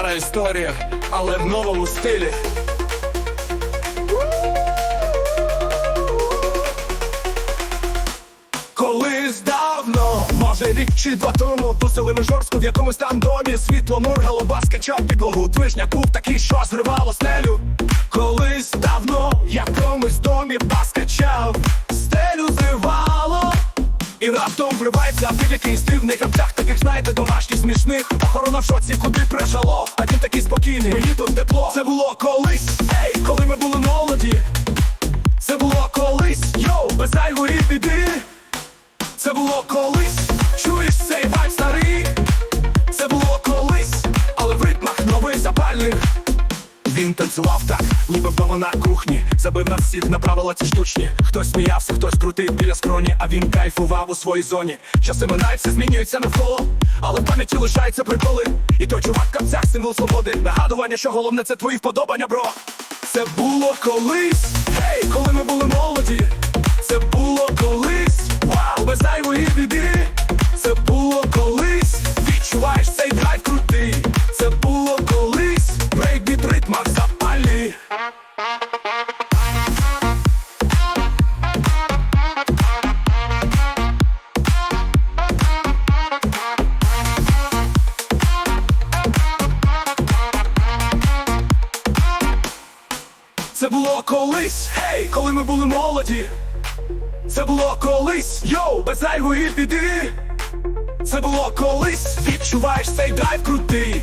Стара історія, але в новому стилі. Колись давно, може рік чи два тому Тусили ми жорстко в якомусь там домі. Світло мургало, бас качав підлогу Движня був такий, що зривало стелю. Колись давно в якомусь домі бас і раптом вривається під якийсь дивний камтях Таких знаєте, домашніх смішних. Охорона в шоці, куди прижало А він такий спокійний, мені тут тепло. Це було колись, ей, коли ми були молоді. Це було колись, йоу, без зайвої біди Це було колись, чуєш цей вайб старий? Це було колись, але в ритмах новий запальних він танцював так, ніби вдома на кухні. Забив нас всіх на правила ці штучні. Хтось сміявся, хтось крутив біля скроні А він кайфував у своїй зоні. Часи минають, все змінюється навколо Але в пам'яті лишаються приколи. І той чувак в капцях символ свободи. Нагадування, що головне це твої вподобання, бро. Це було колись, гей, коли ми були молоді Це було колись, гей, коли ми були молоді. Це було колись, йоу, без зайвої біди. Це було колись, відчуваєш цей драйв крутий.